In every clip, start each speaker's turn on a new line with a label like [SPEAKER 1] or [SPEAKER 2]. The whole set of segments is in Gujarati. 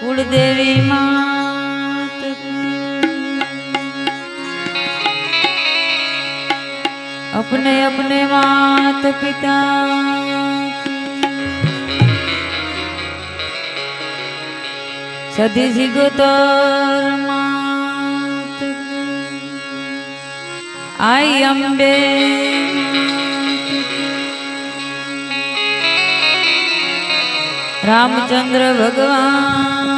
[SPEAKER 1] કુળદેવી માત. અપને અપને માત પિતા. સધી સિગોતર માત. આઈ અંબે રામચંદ્ર ભગવાન.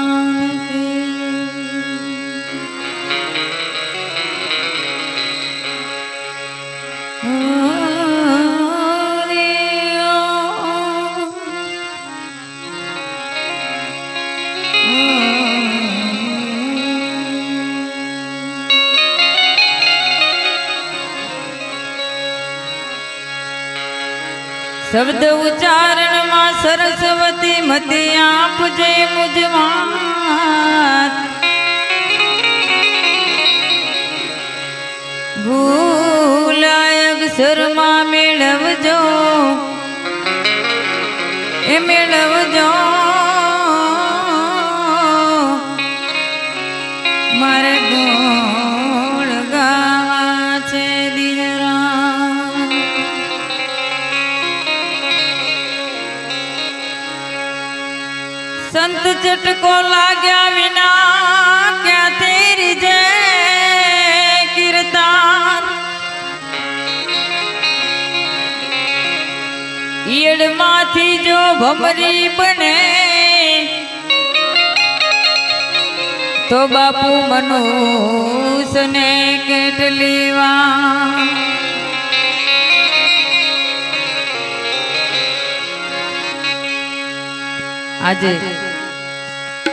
[SPEAKER 1] શબ્દ ઉચ્ચારણમાં સરસ્વતી મતી આપજે મુજમાં ભૂલાય અક્ષરમાં મેળવજો એ મેળવજો. ચટકો લાગ્યા વિના ક્યાં તેરી જય કીર્તન ઈયળમાંથી જો ભમરી બને, તો બાપુ મનુષને કેટલી વાર આજે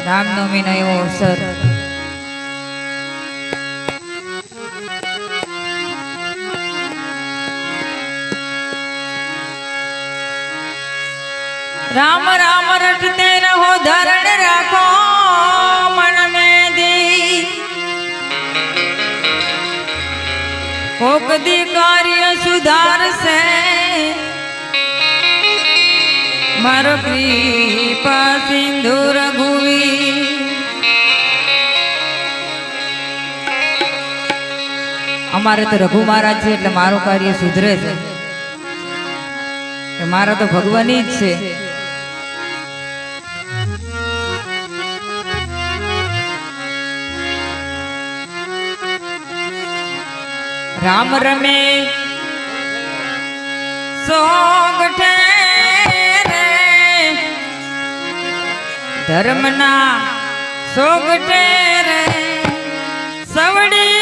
[SPEAKER 1] રામનવમીનો એવો અવસર. રામ રામ રટતે રહો, ધરણ રાખો, મન में દી કોક દી કાર્ય સુધારશે. મારો કૃપા સિંધુ રઘુવી અમારે તો રઘુ મહારાજ છે એટલે મારું કાર્ય સુધરે છે. મારા તો ભગવાન જ છે. રામ રમે. સોગઠે રે ધર્મના સોગઠે રે સવડી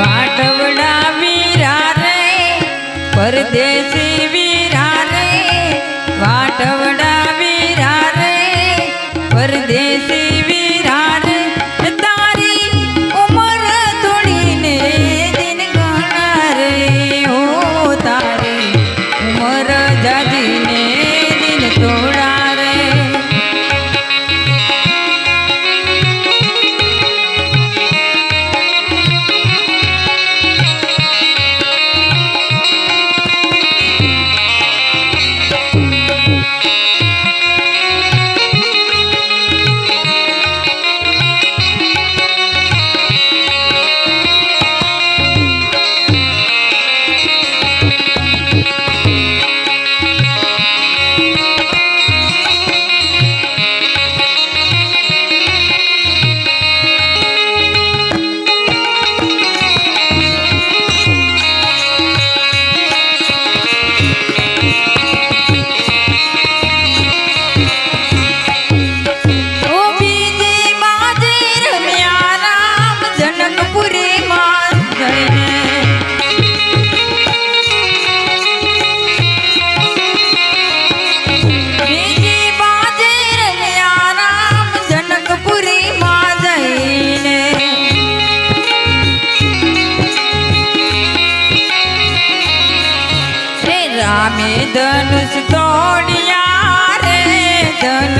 [SPEAKER 1] વાટવડા વીરા રે પરદેશી વીરા done.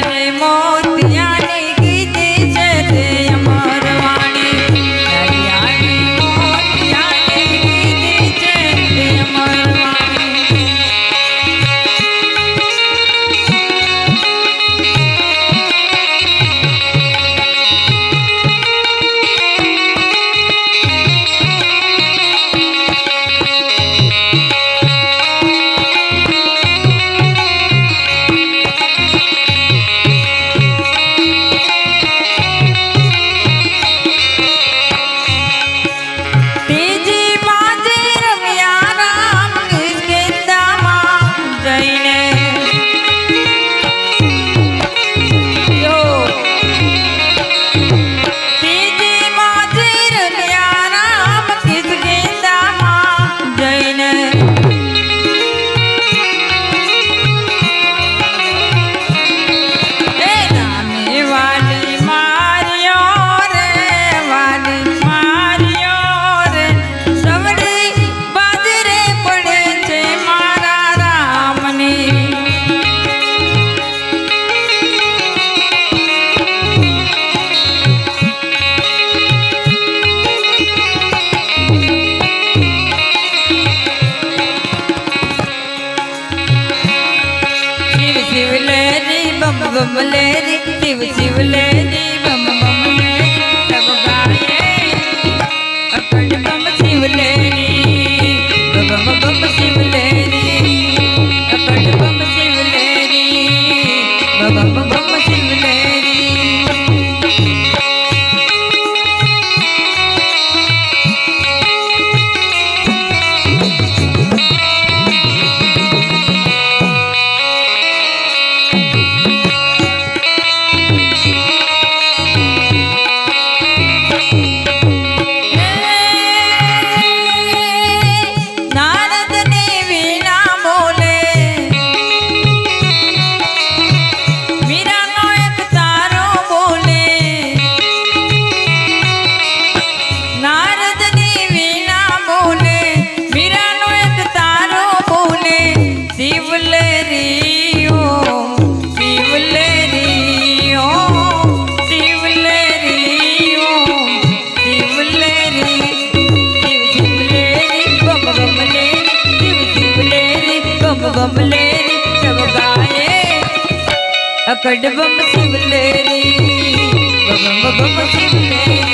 [SPEAKER 1] કમલે શિવ શિવલે ಕಡ್ಬಂ ಸಿವಲೇರಿ ಬಬಂ ಬಬಂ ಸಿವಲೇರಿ